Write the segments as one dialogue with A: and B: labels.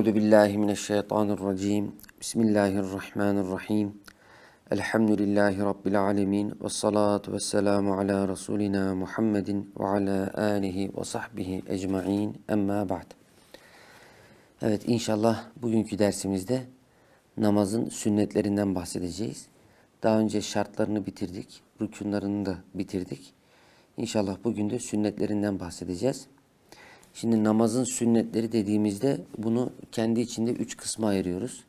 A: Euzu billahi mineşşeytanirracim. Bismillahirrahmanirrahim. Elhamdülillahi rabbil alamin ve salatu vesselamu ala rasulina Muhammedin ve ala alihi ve sahbihi ecmaîn. Emma ba'd. Evet inşallah bugünkü dersimizde namazın sünnetlerinden bahsedeceğiz. Daha önce şartlarını bitirdik, rükunlarını da bitirdik. İnşallah bugün de sünnetlerinden bahsedeceğiz. Şimdi namazın sünnetleri dediğimizde bunu kendi içinde üç kısma ayırıyoruz.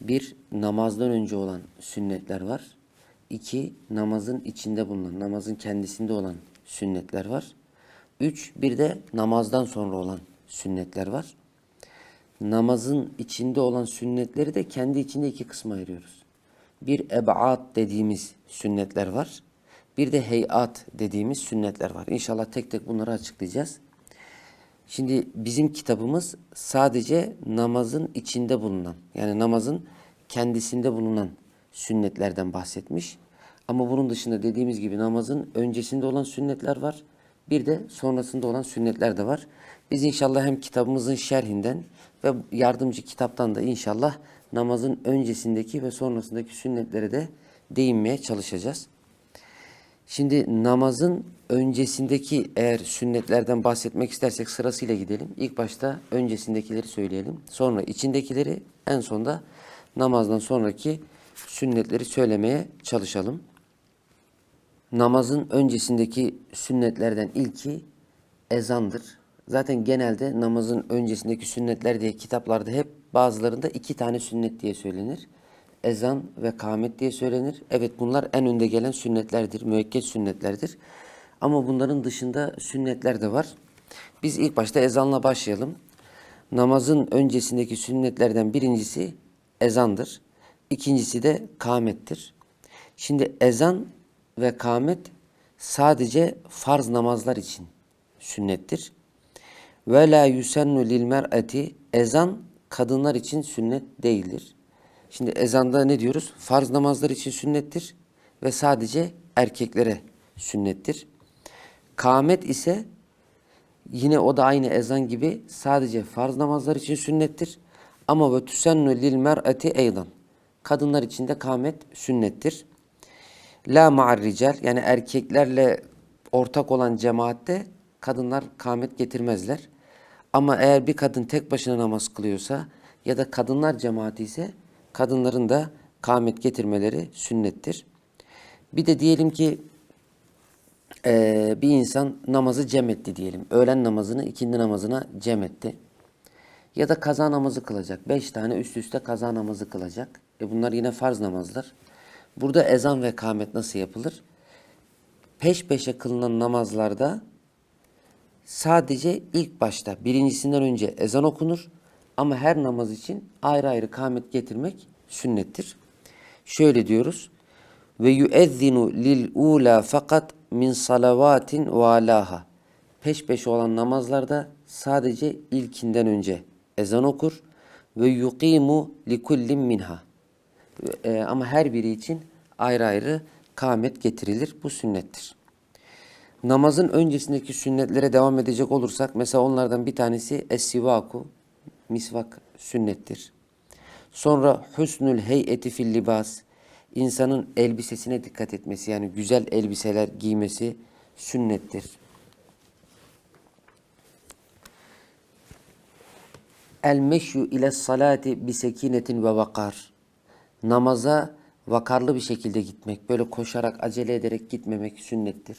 A: Bir, namazdan önce olan sünnetler var. İki, namazın içinde bulunan, namazın kendisinde olan sünnetler var. Üç, bir de namazdan sonra olan sünnetler var. Namazın içinde olan sünnetleri de kendi içinde iki kısma ayırıyoruz. Bir ebaat dediğimiz sünnetler var. Bir de heyat dediğimiz sünnetler var. İnşallah tek tek bunları açıklayacağız. Şimdi bizim kitabımız sadece namazın içinde bulunan yani namazın kendisinde bulunan sünnetlerden bahsetmiş. Ama bunun dışında dediğimiz gibi namazın öncesinde olan sünnetler var. Bir de sonrasında olan sünnetler de var. Biz inşallah hem kitabımızın şerhinden ve yardımcı kitaptan da inşallah namazın öncesindeki ve sonrasındaki sünnetlere de değinmeye çalışacağız. Şimdi namazın öncesindeki eğer sünnetlerden bahsetmek istersek sırasıyla gidelim. İlk başta öncesindekileri söyleyelim. Sonra içindekileri en sonda namazdan sonraki sünnetleri söylemeye çalışalım. Namazın öncesindeki sünnetlerden ilki ezandır. Zaten genelde namazın öncesindeki sünnetler diye kitaplarda hep bazılarında iki tane sünnet diye söylenir. Ezan ve kâmet diye söylenir. Evet bunlar en önde gelen sünnetlerdir, müekket sünnetlerdir. Ama bunların dışında sünnetler de var. Biz ilk başta ezanla başlayalım. Namazın öncesindeki sünnetlerden birincisi ezandır. İkincisi de kâmettir. Şimdi ezan ve kâmet sadece farz namazlar için sünnettir. Ve la yusennu lil mer'ati ezan kadınlar için sünnet değildir. Şimdi ezanda ne diyoruz? Farz namazlar için sünnettir ve sadece erkeklere sünnettir. Kâmet ise yine o da aynı ezan gibi sadece farz namazlar için sünnettir. Ama ve tusennu lil mer'ati eydan. Kadınlar için de kâmet sünnettir. La ma'ar rical yani erkeklerle ortak olan cemaatte kadınlar kâmet getirmezler. Ama eğer bir kadın tek başına namaz kılıyorsa ya da kadınlar cemaati ise kadınların da kâmet getirmeleri sünnettir. Bir de diyelim ki e, bir insan namazı cem etti diyelim. Öğlen namazını ikindi namazına cem etti. Ya da kaza namazı kılacak. Beş tane üst üste kaza namazı kılacak. E bunlar yine farz namazlar. Burada ezan ve kâmet nasıl yapılır? Peş peşe kılınan namazlarda sadece ilk başta birincisinden önce ezan okunur. Ama her namaz için ayrı ayrı kâmet getirmek sünnettir. Şöyle diyoruz. Ve yuezzinu lil ula fakat min salavatin ve alaha. Peş peşe olan namazlarda sadece ilkinden önce ezan okur ve yuqimu li kullin minha. E, ama her biri için ayrı ayrı kâmet getirilir. Bu sünnettir. Namazın öncesindeki sünnetlere devam edecek olursak mesela onlardan bir tanesi es-sivaku misvak sünnettir. Sonra husnül heyeti fil libas insanın elbisesine dikkat etmesi yani güzel elbiseler giymesi sünnettir. El meşyu ile salati bi sekinetin ve vakar. Namaza vakarlı bir şekilde gitmek, böyle koşarak, acele ederek gitmemek sünnettir.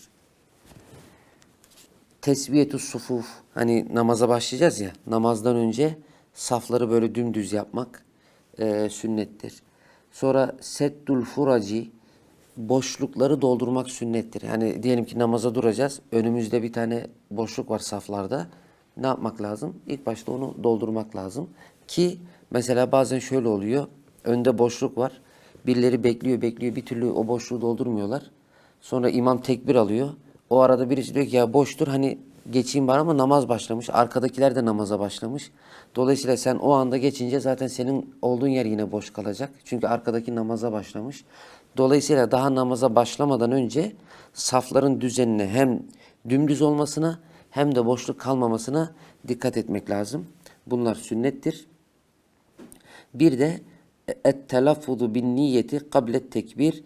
A: Tesviyetü sufuf, hani namaza başlayacağız ya, namazdan önce safları böyle dümdüz yapmak e, sünnettir. Sonra seddul furaci boşlukları doldurmak sünnettir. Yani diyelim ki namaza duracağız. Önümüzde bir tane boşluk var saflarda. Ne yapmak lazım? İlk başta onu doldurmak lazım. Ki mesela bazen şöyle oluyor. Önde boşluk var. Birileri bekliyor bekliyor bir türlü o boşluğu doldurmuyorlar. Sonra imam tekbir alıyor. O arada birisi diyor ki ya boştur hani geçeyim var ama namaz başlamış. Arkadakiler de namaza başlamış. Dolayısıyla sen o anda geçince zaten senin olduğun yer yine boş kalacak. Çünkü arkadaki namaza başlamış. Dolayısıyla daha namaza başlamadan önce safların düzenine hem dümdüz olmasına hem de boşluk kalmamasına dikkat etmek lazım. Bunlar sünnettir. Bir de et telaffuzu bin niyeti kablet tekbir.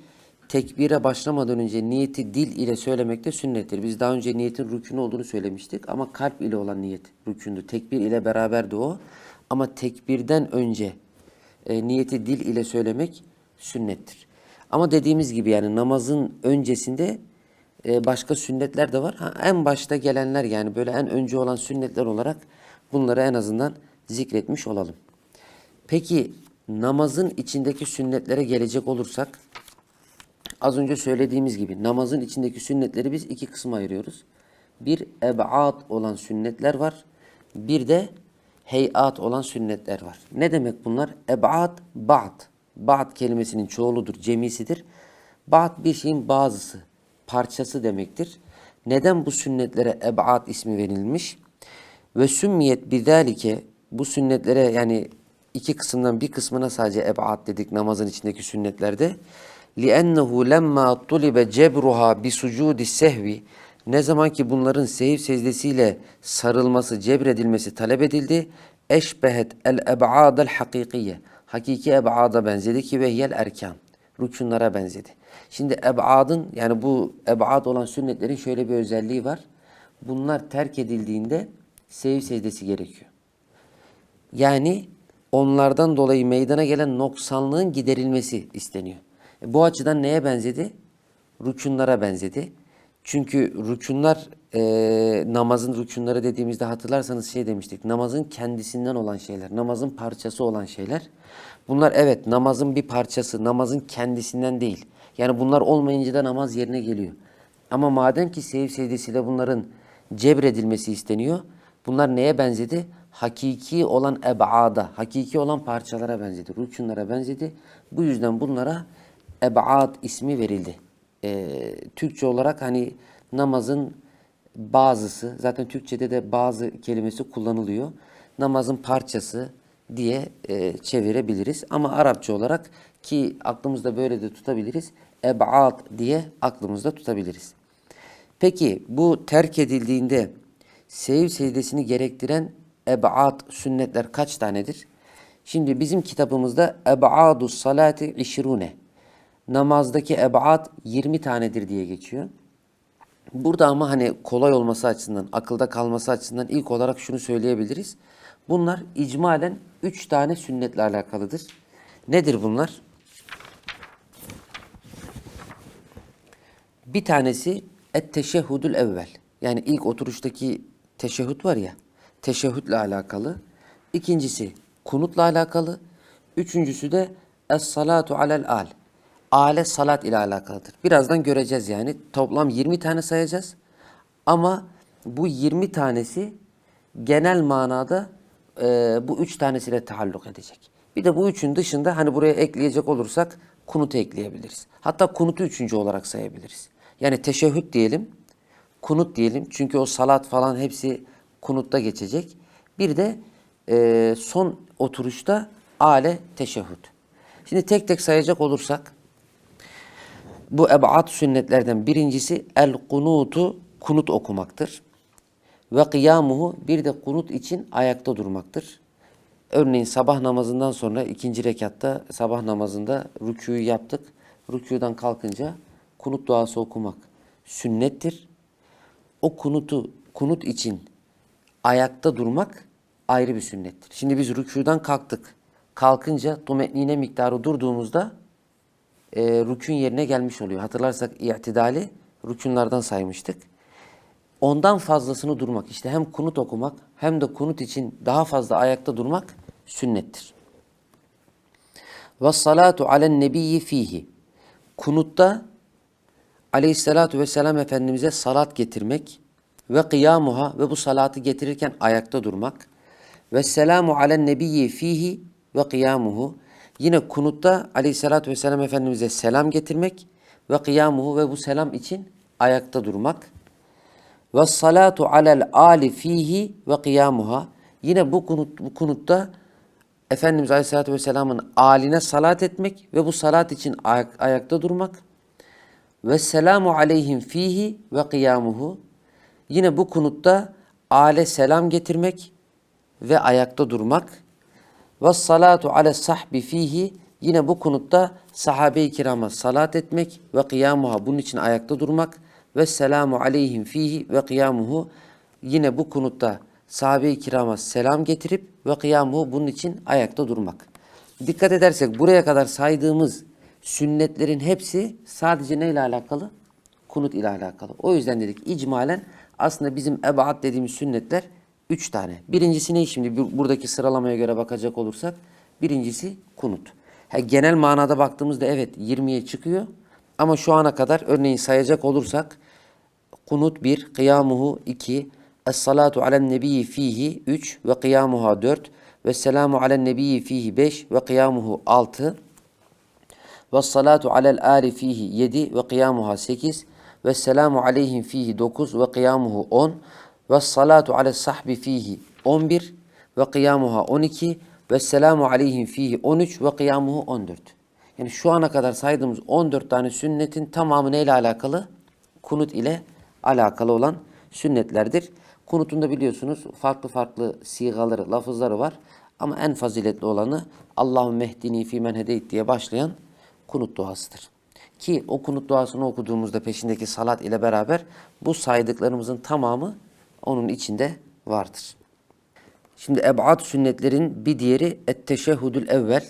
A: Tekbire başlamadan önce niyeti dil ile söylemek de sünnettir. Biz daha önce niyetin rükünü olduğunu söylemiştik ama kalp ile olan niyet rükündü. Tekbir ile beraberdi o. Ama tekbirden önce e, niyeti dil ile söylemek sünnettir. Ama dediğimiz gibi yani namazın öncesinde e, başka sünnetler de var. Ha, en başta gelenler yani böyle en önce olan sünnetler olarak bunları en azından zikretmiş olalım. Peki namazın içindeki sünnetlere gelecek olursak az önce söylediğimiz gibi namazın içindeki sünnetleri biz iki kısma ayırıyoruz. Bir eb'ad olan sünnetler var. Bir de heyat olan sünnetler var. Ne demek bunlar? Eb'ad, ba'd. Ba'd kelimesinin çoğuludur, cemisidir. Ba'd bir şeyin bazısı, parçası demektir. Neden bu sünnetlere eb'ad ismi verilmiş? Ve sümmiyet bidalike bu sünnetlere yani iki kısımdan bir kısmına sadece eb'ad dedik namazın içindeki sünnetlerde. لِأَنَّهُ لَمَّا طُلِبَ جَبْرُهَا بِسُجُودِ sehvi Ne zaman ki bunların seyif secdesiyle sarılması, cebredilmesi talep edildi. Eşbehet el eb'adel hakikiye. Hakiki eb'ada benzedi ki vehiyel erkan. Rükunlara benzedi. Şimdi eb'adın yani bu eb'ad olan sünnetlerin şöyle bir özelliği var. Bunlar terk edildiğinde seyif secdesi gerekiyor. Yani onlardan dolayı meydana gelen noksanlığın giderilmesi isteniyor. E, bu açıdan neye benzedi? Rükunlara benzedi. Çünkü rükunlar e, namazın rükunları dediğimizde hatırlarsanız şey demiştik. Namazın kendisinden olan şeyler, namazın parçası olan şeyler. Bunlar evet namazın bir parçası, namazın kendisinden değil. Yani bunlar olmayınca da namaz yerine geliyor. Ama madem ki seyif secdesiyle bunların cebredilmesi isteniyor. Bunlar neye benzedi? Hakiki olan eb'ada, hakiki olan parçalara benzedi, rükunlara benzedi. Bu yüzden bunlara eb'ad ismi verildi. Ee, Türkçe olarak hani namazın bazısı, zaten Türkçe'de de bazı kelimesi kullanılıyor. Namazın parçası diye e, çevirebiliriz. Ama Arapça olarak ki aklımızda böyle de tutabiliriz. Eb'ad diye aklımızda tutabiliriz. Peki bu terk edildiğinde sev secdesini gerektiren eb'ad sünnetler kaç tanedir? Şimdi bizim kitabımızda eb'adu salati işrune. Namazdaki eb'ad 20 tanedir diye geçiyor. Burada ama hani kolay olması açısından, akılda kalması açısından ilk olarak şunu söyleyebiliriz. Bunlar icmalen 3 tane sünnetle alakalıdır. Nedir bunlar? Bir tanesi et teşehhudul evvel. Yani ilk oturuştaki teşehhüd var ya, teşehhüdle alakalı. İkincisi kunutla alakalı. Üçüncüsü de es salatu alel al. Ale salat ile alakalıdır. Birazdan göreceğiz yani. Toplam 20 tane sayacağız. Ama bu 20 tanesi genel manada e, bu üç tanesiyle taalluk edecek. Bir de bu üçün dışında hani buraya ekleyecek olursak kunutu ekleyebiliriz. Hatta kunutu üçüncü olarak sayabiliriz. Yani teşehhüd diyelim, kunut diyelim. Çünkü o salat falan hepsi kunutta geçecek. Bir de e, son oturuşta ale teşehhüd. Şimdi tek tek sayacak olursak bu eb'at sünnetlerden birincisi el kunutu kunut okumaktır. Ve kıyamuhu bir de kunut için ayakta durmaktır. Örneğin sabah namazından sonra ikinci rekatta sabah namazında rükûyu yaptık. Rükûdan kalkınca kunut duası okumak sünnettir. O kunutu kunut için ayakta durmak ayrı bir sünnettir. Şimdi biz rükûdan kalktık. Kalkınca tumetnine miktarı durduğumuzda e, rükün yerine gelmiş oluyor. Hatırlarsak i'tidali rükünlerden saymıştık. Ondan fazlasını durmak işte hem kunut okumak hem de kunut için daha fazla ayakta durmak sünnettir. Ve salatu alen nebiyyi fihi. Kunutta aleyhissalatu vesselam Efendimiz'e salat getirmek ve kıyamuha ve bu salatı getirirken ayakta durmak ve selamu alen nebiyyi fihi ve kıyamuhu Yine kunutta aleyhissalatü vesselam Efendimiz'e selam getirmek ve kıyamuhu ve bu selam için ayakta durmak. Ve salatu alel ali fihi ve kıyamuha. Yine bu, kunut, bu kunutta Efendimiz Aleyhisselatü Vesselam'ın aline salat etmek ve bu salat için ayak, ayakta durmak. Ve selamu aleyhim fihi ve kıyamuhu. Yine bu kunutta ale selam getirmek ve ayakta durmak. Ve salatu ale sahbi fihi yine bu kunutta sahabe-i kirama salat etmek ve kıyamuha bunun için ayakta durmak ve selamu aleyhim fihi ve kıyamuhu yine bu kunutta sahabe-i kirama selam getirip ve kıyamuhu bunun için ayakta durmak. Dikkat edersek buraya kadar saydığımız sünnetlerin hepsi sadece neyle alakalı? Kunut ile alakalı. O yüzden dedik icmalen aslında bizim ebaat dediğimiz sünnetler üç tane. Birincisi ne şimdi Bu- buradaki sıralamaya göre bakacak olursak? Birincisi kunut. Ha, genel manada baktığımızda evet 20'ye çıkıyor. Ama şu ana kadar örneğin sayacak olursak Kunut 1, kıyamuhu 2, Es-salatu alen nebiyyi fihi 3 ve kıyamuha 4 ve selamu alen nebiyyi fihi 5 ve kıyamuhu 6 ve salatu alel ali fihi 7 ve kıyamuha 8 ve selamu aleyhim fihi 9 ve kıyamuhu 10 ve salatu alel sahbi fihi 11 ve kıyamuha 12 ve selamu aleyhim fihi 13 ve kıyamuhu 14. Yani şu ana kadar saydığımız 14 tane sünnetin tamamı neyle alakalı? Kunut ile alakalı olan sünnetlerdir. Kunutun da biliyorsunuz farklı farklı sigaları, lafızları var. Ama en faziletli olanı Allahümme mehdini fi men hedeyt diye başlayan kunut duasıdır. Ki o kunut duasını okuduğumuzda peşindeki salat ile beraber bu saydıklarımızın tamamı onun içinde vardır. Şimdi eb'ad sünnetlerin bir diğeri et-teşehhudül evvel.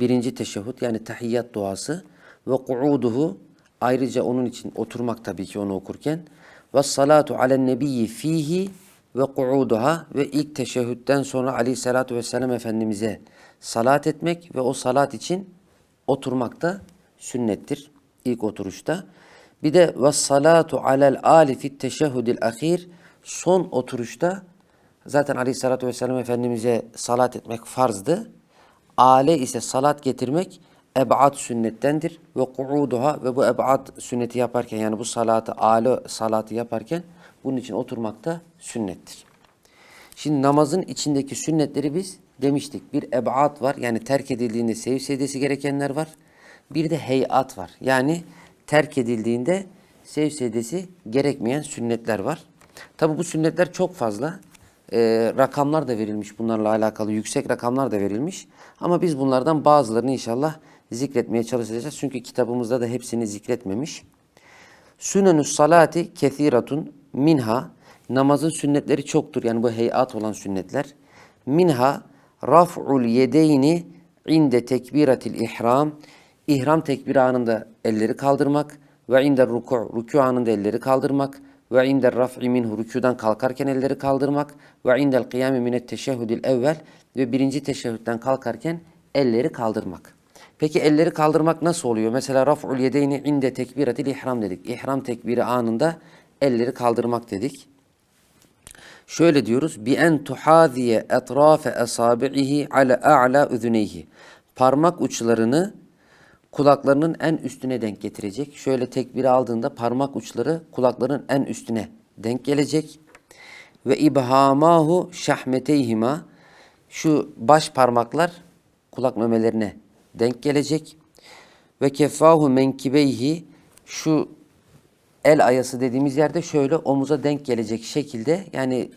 A: Birinci teşehhud yani tahiyyat duası ve ku'uduhu ayrıca onun için oturmak tabii ki onu okurken ve salatu alen nebiyyi fihi ve ku'uduha ve ilk teşehhütten sonra aleyhissalatu vesselam Efendimiz'e salat etmek ve o salat için oturmak da sünnettir ilk oturuşta. Bir de ve salatu alel ali fit teşehhudil ahir son oturuşta zaten aleyhissalatü vesselam Efendimiz'e salat etmek farzdı. Ale ise salat getirmek eb'ad sünnettendir ve ku'uduha ve bu eb'ad sünneti yaparken yani bu salatı ale salatı yaparken bunun için oturmak da sünnettir. Şimdi namazın içindeki sünnetleri biz demiştik. Bir eb'at var yani terk edildiğinde sev secdesi gerekenler var. Bir de heyat var. Yani terk edildiğinde sev secdesi gerekmeyen sünnetler var. Tabi bu sünnetler çok fazla. Ee, rakamlar da verilmiş bunlarla alakalı. Yüksek rakamlar da verilmiş. Ama biz bunlardan bazılarını inşallah zikretmeye çalışacağız. Çünkü kitabımızda da hepsini zikretmemiş. Sünenüs salati kethiratun minha namazın sünnetleri çoktur. Yani bu heyat olan sünnetler. Minha raf'ul yedeyni inde tekbiratil ihram ihram tekbiri anında elleri kaldırmak ve inde ruku ruku anında elleri kaldırmak ve inde raf'i minhu rükudan kalkarken elleri kaldırmak ve indel kıyami minet teşehhudil evvel ve birinci teşehhütten kalkarken elleri kaldırmak. Peki elleri kaldırmak nasıl oluyor? Mesela raf'ul yedeyni inde tekbiratil ihram dedik. İhram tekbiri anında elleri kaldırmak dedik. Şöyle diyoruz. Bi en tuhaziye etrafe esabi'ihi ala a'la üzüneyhi. Parmak uçlarını kulaklarının en üstüne denk getirecek. Şöyle tekbiri aldığında parmak uçları kulakların en üstüne denk gelecek. Ve ibhamahu şahmeteyhima. Şu baş parmaklar kulak memelerine denk gelecek. Ve kefahu menkibeyhi şu el ayası dediğimiz yerde şöyle omuza denk gelecek şekilde yani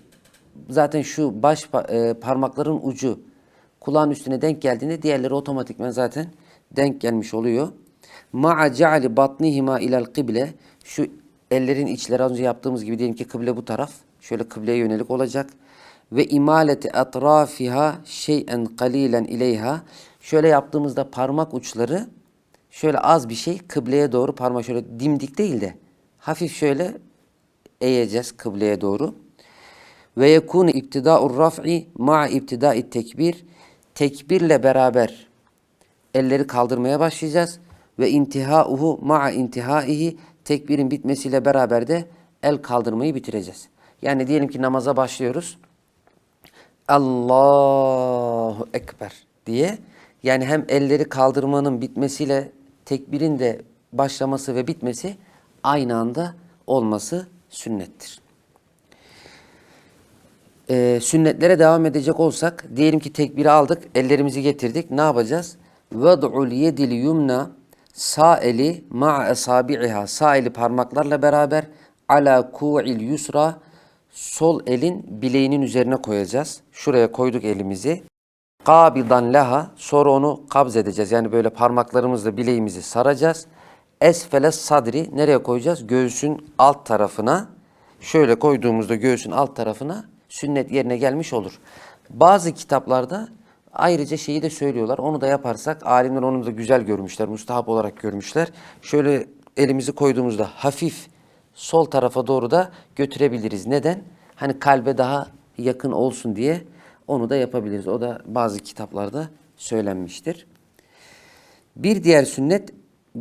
A: zaten şu baş e, parmakların ucu kulağın üstüne denk geldiğinde diğerleri otomatikman zaten denk gelmiş oluyor. Ma'a ceali batnihima ilal kıble şu ellerin içleri az önce yaptığımız gibi diyelim ki kıble bu taraf şöyle kıbleye yönelik olacak ve imaleti atrafiha şey'en kalilen ileyha şöyle yaptığımızda parmak uçları şöyle az bir şey kıbleye doğru parmak şöyle dimdik değil de hafif şöyle eğeceğiz kıbleye doğru. Ve yekunu iptida'ur raf'i ma'a iptida'i tekbir. Tekbirle beraber elleri kaldırmaya başlayacağız. Ve intihauhu ma'a intihaihi tekbirin bitmesiyle beraber de el kaldırmayı bitireceğiz. Yani diyelim ki namaza başlıyoruz. Allahu Ekber diye. Yani hem elleri kaldırmanın bitmesiyle tekbirin de başlaması ve bitmesi aynı anda olması sünnettir. Ee, sünnetlere devam edecek olsak diyelim ki tekbiri aldık, ellerimizi getirdik. Ne yapacağız? Ved'ul yedil yumna sağ eli ma'a esabi'iha sağ eli parmaklarla beraber ala ku'il yusra sol elin bileğinin üzerine koyacağız. Şuraya koyduk elimizi. Kabidan leha sonra onu kabz edeceğiz. Yani böyle parmaklarımızla bileğimizi saracağız. Esfele sadri nereye koyacağız? Göğsün alt tarafına. Şöyle koyduğumuzda göğsün alt tarafına sünnet yerine gelmiş olur. Bazı kitaplarda ayrıca şeyi de söylüyorlar. Onu da yaparsak alimler onu da güzel görmüşler. Mustahap olarak görmüşler. Şöyle elimizi koyduğumuzda hafif sol tarafa doğru da götürebiliriz. Neden? Hani kalbe daha yakın olsun diye onu da yapabiliriz. O da bazı kitaplarda söylenmiştir. Bir diğer sünnet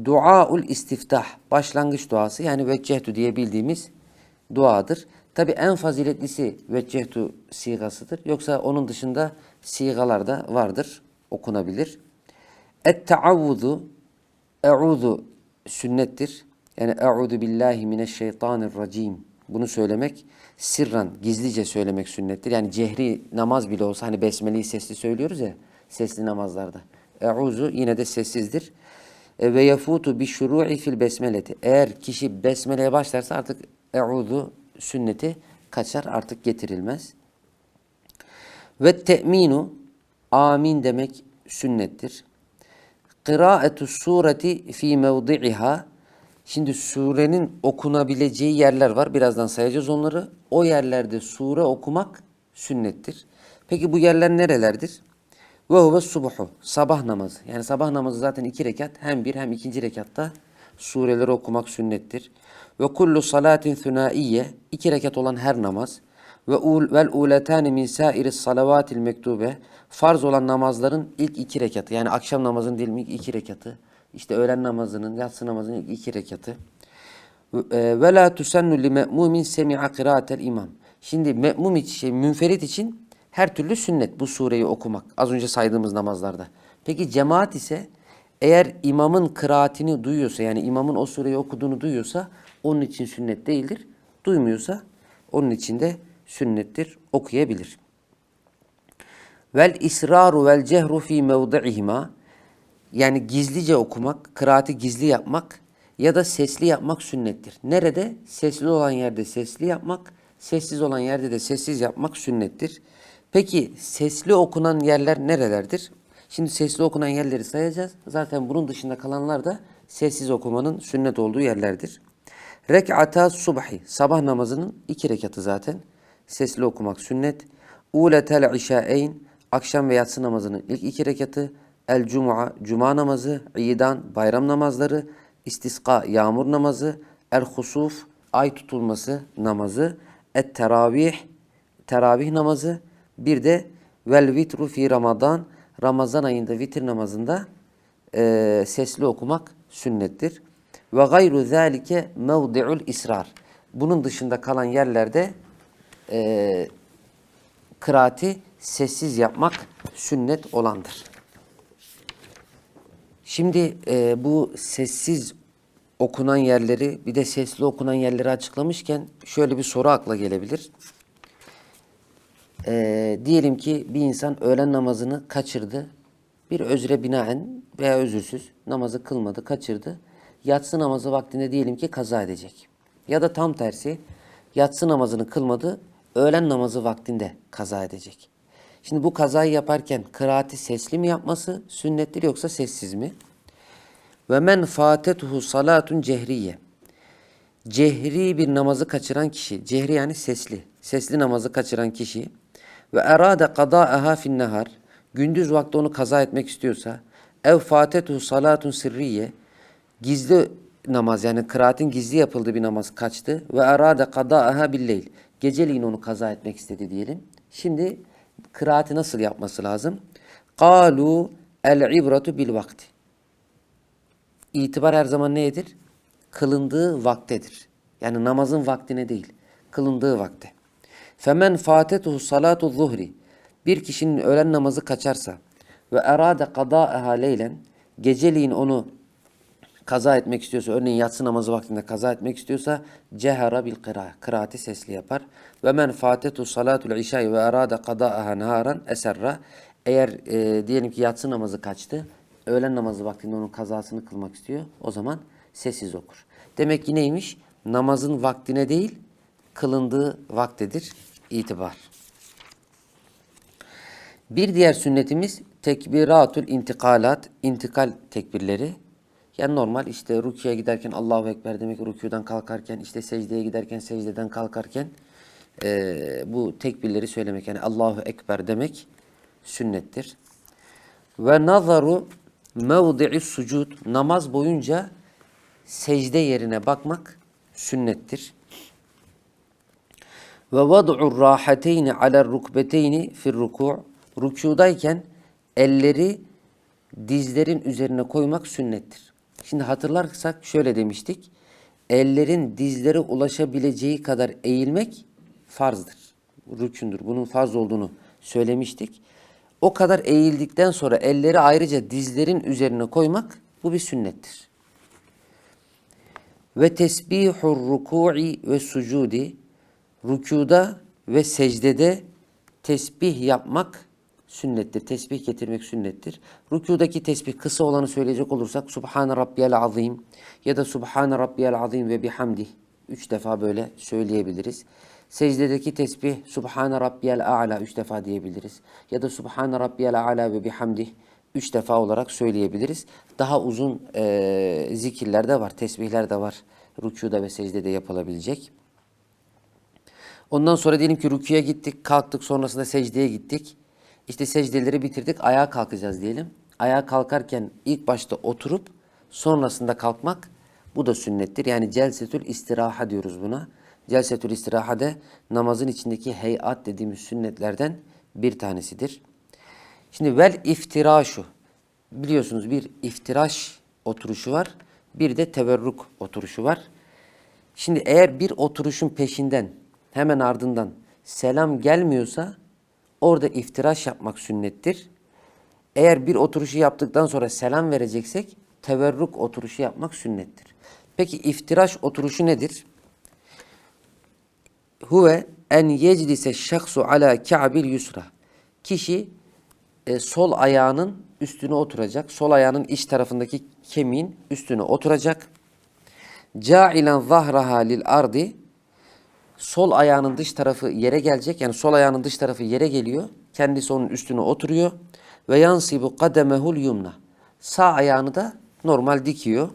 A: duaul istiftah, başlangıç duası yani veccehtu diye bildiğimiz duadır. Tabi en faziletlisi veccehtu sigasıdır. Yoksa onun dışında sigalar da vardır, okunabilir. Et-taavvuzu, e'udu sünnettir. Yani e'udu billahi mineşşeytanirracim. Bunu söylemek sirran, gizlice söylemek sünnettir. Yani cehri namaz bile olsa hani besmeleyi sesli söylüyoruz ya sesli namazlarda. E'uzu yine de sessizdir. E, ve yefutu bi şuru'i fil besmeleti. Eğer kişi besmeleye başlarsa artık e'udu sünneti kaçar artık getirilmez. Ve te'minu amin demek sünnettir. Kıraetu sureti fi mevdi'iha Şimdi surenin okunabileceği yerler var. Birazdan sayacağız onları. O yerlerde sure okumak sünnettir. Peki bu yerler nerelerdir? Ve huve subuhu. Sabah namazı. Yani sabah namazı zaten iki rekat. Hem bir hem ikinci rekatta sureleri okumak sünnettir. Ve kullu salatin thunaiye. iki rekat olan her namaz. Ve ul, vel uletani min sairi salavatil mektube. Farz olan namazların ilk iki rekatı. Yani akşam namazının mi ilk iki rekatı. İşte öğlen namazının, yatsı namazının ilk iki rekatı. Ve la tusennu li me'mumin semi'a kıraatel imam. Şimdi me'mum için, şey, münferit için her türlü sünnet bu sureyi okumak. Az önce saydığımız namazlarda. Peki cemaat ise eğer imamın kıraatini duyuyorsa yani imamın o sureyi okuduğunu duyuyorsa onun için sünnet değildir. Duymuyorsa onun için de sünnettir. Okuyabilir. Vel israru vel cehru fi mevdi'ihima yani gizlice okumak, kıraati gizli yapmak ya da sesli yapmak sünnettir. Nerede? Sesli olan yerde sesli yapmak, sessiz olan yerde de sessiz yapmak sünnettir. Peki sesli okunan yerler nerelerdir? Şimdi sesli okunan yerleri sayacağız. Zaten bunun dışında kalanlar da sessiz okumanın sünnet olduğu yerlerdir. Rek'ata subhi, sabah namazının iki rekatı zaten. Sesli okumak sünnet. Uletel işaeyn, akşam ve yatsı namazının ilk iki rekatı. El cuma, cuma namazı, idan, bayram namazları, istiska, yağmur namazı, el husuf, ay tutulması namazı, et teravih, teravih namazı, bir de vel vitru fi Ramazan, Ramazan ayında vitir namazında e, sesli okumak sünnettir. Ve gayru zalike mevdi'ul israr. Bunun dışında kalan yerlerde e, kıraati sessiz yapmak sünnet olandır. Şimdi e, bu sessiz okunan yerleri bir de sesli okunan yerleri açıklamışken şöyle bir soru akla gelebilir. E, diyelim ki bir insan öğlen namazını kaçırdı. Bir özre binaen veya özürsüz namazı kılmadı, kaçırdı. Yatsı namazı vaktinde diyelim ki kaza edecek. Ya da tam tersi yatsı namazını kılmadı, öğlen namazı vaktinde kaza edecek. Şimdi bu kazayı yaparken kıraati sesli mi yapması sünnettir yoksa sessiz mi? Ve men fatetuhu salatun cehriye. Cehri bir namazı kaçıran kişi, cehri yani sesli, sesli namazı kaçıran kişi ve erade kadaaha fin nehar, gündüz vakti onu kaza etmek istiyorsa, ev fatetuhu salatun sirriye, gizli namaz yani kıraatin gizli yapıldığı bir namaz kaçtı ve erade kadaaha billeyl, geceliğin onu kaza etmek istedi diyelim. Şimdi kıraati nasıl yapması lazım? Kalu el ibratu bil vakti. İtibar her zaman nedir? Kılındığı vaktedir. Yani namazın vaktine değil, kılındığı vakte. Femen fatetuhu salatu zuhri. Bir kişinin öğlen namazı kaçarsa ve erade kadâeha leylen geceliğin onu kaza etmek istiyorsa, örneğin yatsı namazı vaktinde kaza etmek istiyorsa cehara bil kıra, kıraati sesli yapar. Ve men fatetu salatul işai ve erade kadâeha naharan eserra. Eğer e, diyelim ki yatsı namazı kaçtı, öğlen namazı vaktinde onun kazasını kılmak istiyor, o zaman sessiz okur. Demek ki neymiş? Namazın vaktine değil, kılındığı vaktedir itibar. Bir diğer sünnetimiz tekbiratul intikalat, intikal tekbirleri. Yani normal işte rüküye giderken Allahu Ekber demek, rüküden kalkarken, işte secdeye giderken, secdeden kalkarken eee, bu tekbirleri söylemek. Yani Allahu Ekber demek sünnettir. Ve nazaru mevdi'i sucud, namaz boyunca secde yerine bakmak sünnettir. Ve vad'u rahateyni ala rukbeteyni fir ruku' rükudayken elleri dizlerin üzerine koymak sünnettir. Şimdi hatırlarsak şöyle demiştik. Ellerin dizlere ulaşabileceği kadar eğilmek farzdır. Rükündür. Bunun farz olduğunu söylemiştik. O kadar eğildikten sonra elleri ayrıca dizlerin üzerine koymak bu bir sünnettir. Ve tesbihur ruku'i ve sucudi rükuda ve secdede tesbih yapmak sünnettir. Tesbih getirmek sünnettir. Rükudaki tesbih kısa olanı söyleyecek olursak Subhane Rabbiyel Azim ya da Subhane Rabbiyel Azim ve bihamdih. Üç defa böyle söyleyebiliriz. Secdedeki tesbih Subhane Rabbiyel A'la üç defa diyebiliriz. Ya da Subhane Rabbiyel A'la ve bihamdih üç defa olarak söyleyebiliriz. Daha uzun eee zikirler de var, tesbihler de var. Rükuda ve secdede yapılabilecek. Ondan sonra diyelim ki rüküye gittik, kalktık, sonrasında secdeye gittik. İşte secdeleri bitirdik, ayağa kalkacağız diyelim. Ayağa kalkarken ilk başta oturup sonrasında kalkmak bu da sünnettir. Yani celsetül istiraha diyoruz buna. Celsetül istiraha de namazın içindeki heyat dediğimiz sünnetlerden bir tanesidir. Şimdi vel iftiraşu. Biliyorsunuz bir iftiraş oturuşu var. Bir de teverruk oturuşu var. Şimdi eğer bir oturuşun peşinden hemen ardından selam gelmiyorsa orada iftiraş yapmak sünnettir. Eğer bir oturuşu yaptıktan sonra selam vereceksek teverruk oturuşu yapmak sünnettir. Peki iftiraş oturuşu nedir? Huve en yeclise şahsu ala ka'bil yusra. Kişi e, sol ayağının üstüne oturacak. Sol ayağının iç tarafındaki kemiğin üstüne oturacak. Ca'ilen zahraha lil ardi sol ayağının dış tarafı yere gelecek. Yani sol ayağının dış tarafı yere geliyor. Kendisi onun üstüne oturuyor. Ve yansibu kademehul yumna. Sağ ayağını da normal dikiyor.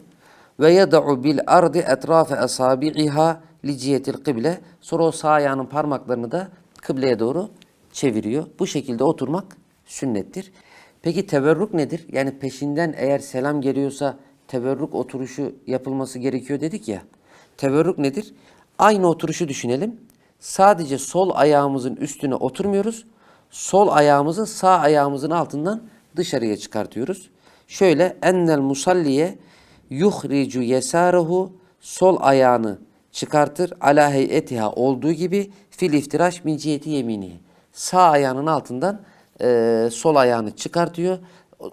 A: Ve yad'u bil ardi etrafe asabi'iha li cihetil kıble. Sonra o sağ ayağının parmaklarını da kıbleye doğru çeviriyor. Bu şekilde oturmak sünnettir. Peki teverruk nedir? Yani peşinden eğer selam geliyorsa teverruk oturuşu yapılması gerekiyor dedik ya. Teverruk nedir? Aynı oturuşu düşünelim. Sadece sol ayağımızın üstüne oturmuyoruz. Sol ayağımızı sağ ayağımızın altından dışarıya çıkartıyoruz. Şöyle ennel musalliye yuhricu yesarehu sol ayağını çıkartır ala heyetiha olduğu gibi fil iftiraş min ciheti yemini. Sağ ayağının altından e, sol ayağını çıkartıyor.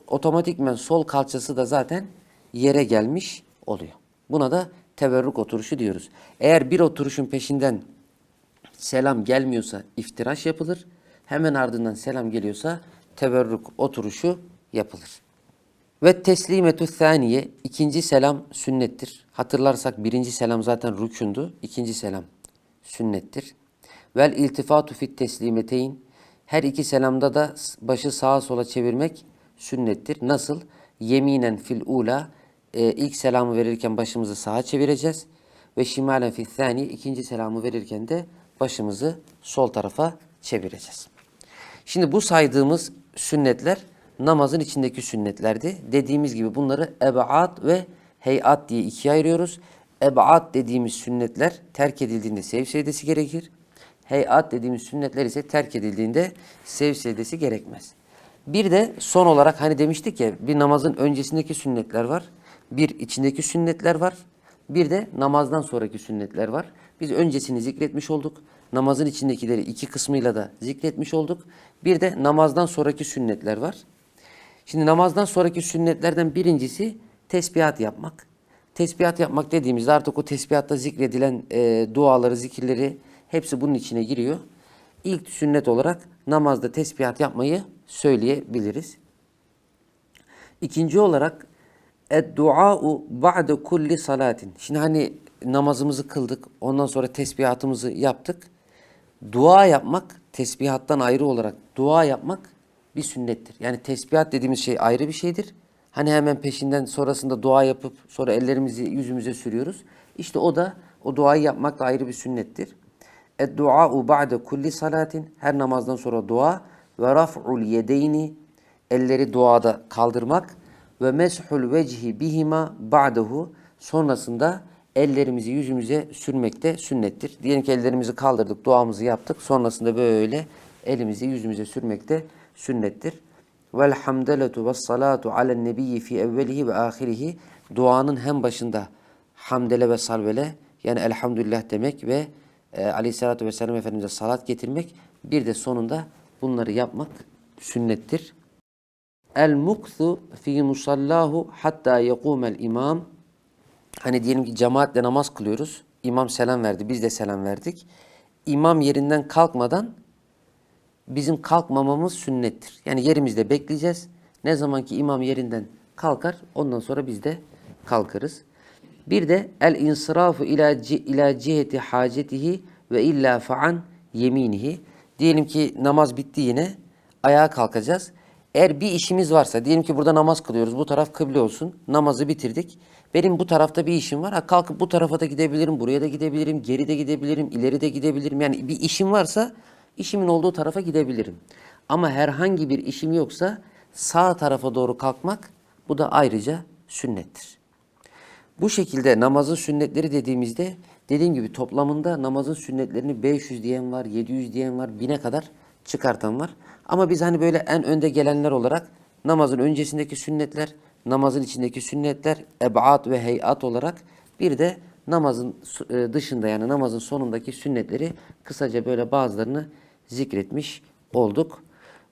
A: Otomatikmen sol kalçası da zaten yere gelmiş oluyor. Buna da teverruk oturuşu diyoruz. Eğer bir oturuşun peşinden selam gelmiyorsa iftiraş yapılır. Hemen ardından selam geliyorsa teverruk oturuşu yapılır. Ve teslimetü thaniye ikinci selam sünnettir. Hatırlarsak birinci selam zaten rükündü. ikinci selam sünnettir. Vel iltifatu fit teslimeteyn her iki selamda da başı sağa sola çevirmek sünnettir. Nasıl? Yeminen fil ula e, ilk selamı verirken başımızı sağa çevireceğiz. Ve şimalen fil thani ikinci selamı verirken de başımızı sol tarafa çevireceğiz. Şimdi bu saydığımız sünnetler namazın içindeki sünnetlerdi. Dediğimiz gibi bunları ebaat ve heyat diye ikiye ayırıyoruz. Ebaat dediğimiz sünnetler terk edildiğinde sev secdesi gerekir. Heyat dediğimiz sünnetler ise terk edildiğinde sev secdesi gerekmez. Bir de son olarak hani demiştik ya bir namazın öncesindeki sünnetler var. Bir içindeki sünnetler var. Bir de namazdan sonraki sünnetler var. Biz öncesini zikretmiş olduk. Namazın içindekileri iki kısmıyla da zikretmiş olduk. Bir de namazdan sonraki sünnetler var. Şimdi namazdan sonraki sünnetlerden birincisi tesbihat yapmak. Tesbihat yapmak dediğimizde artık o tesbihatta zikredilen e, duaları, zikirleri hepsi bunun içine giriyor. İlk sünnet olarak namazda tesbihat yapmayı söyleyebiliriz. İkinci olarak Ed-dua'u ba'de kulli salatin. Şimdi hani namazımızı kıldık, ondan sonra tesbihatımızı yaptık. Dua yapmak, tesbihattan ayrı olarak dua yapmak bir sünnettir. Yani tesbihat dediğimiz şey ayrı bir şeydir. Hani hemen peşinden sonrasında dua yapıp sonra ellerimizi yüzümüze sürüyoruz. İşte o da o duayı yapmak da ayrı bir sünnettir. Ed-dua'u ba'de kulli salatin her namazdan sonra dua ve raf'ul yedeyni elleri duada kaldırmak ve meshul vecihi bihima ba'dehu sonrasında ellerimizi yüzümüze sürmekte sünnettir. Diyelim ki ellerimizi kaldırdık, duamızı yaptık. Sonrasında böyle elimizi yüzümüze sürmekte sünnettir. Vel hamdeletu ve salatu alen nebiyyi fi evvelihi ve ahirihi duanın hem başında hamdele ve salvele yani elhamdülillah demek ve e, aleyhissalatü vesselam Efendimiz'e salat getirmek bir de sonunda bunları yapmak sünnettir. El muksu fi musallahu hatta yekumel imam. Hani diyelim ki cemaatle namaz kılıyoruz. İmam selam verdi, biz de selam verdik. İmam yerinden kalkmadan bizim kalkmamamız sünnettir. Yani yerimizde bekleyeceğiz. Ne zaman ki imam yerinden kalkar ondan sonra biz de kalkarız. Bir de el insirafu ila, ci- ila ciheti hacetihi ve illa fa'an yeminihi. Diyelim ki namaz bitti yine ayağa kalkacağız. Eğer bir işimiz varsa diyelim ki burada namaz kılıyoruz bu taraf kıble olsun namazı bitirdik. Benim bu tarafta bir işim var. Ha, kalkıp bu tarafa da gidebilirim, buraya da gidebilirim, geri de gidebilirim, ileri de gidebilirim. Yani bir işim varsa işimin olduğu tarafa gidebilirim. Ama herhangi bir işim yoksa sağ tarafa doğru kalkmak bu da ayrıca sünnettir. Bu şekilde namazın sünnetleri dediğimizde dediğim gibi toplamında namazın sünnetlerini 500 diyen var, 700 diyen var, 1000'e kadar çıkartan var. Ama biz hani böyle en önde gelenler olarak namazın öncesindeki sünnetler, namazın içindeki sünnetler, eb'at ve heyat olarak bir de namazın e, dışında yani namazın sonundaki sünnetleri kısaca böyle bazılarını zikretmiş olduk.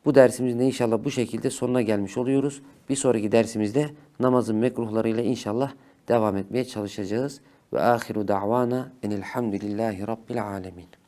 A: Bu dersimizin de inşallah bu şekilde sonuna gelmiş oluyoruz. Bir sonraki dersimizde namazın mekruhlarıyla inşallah devam etmeye çalışacağız. Ve ahiru da'vana enelhamdülillahi rabbil alemin.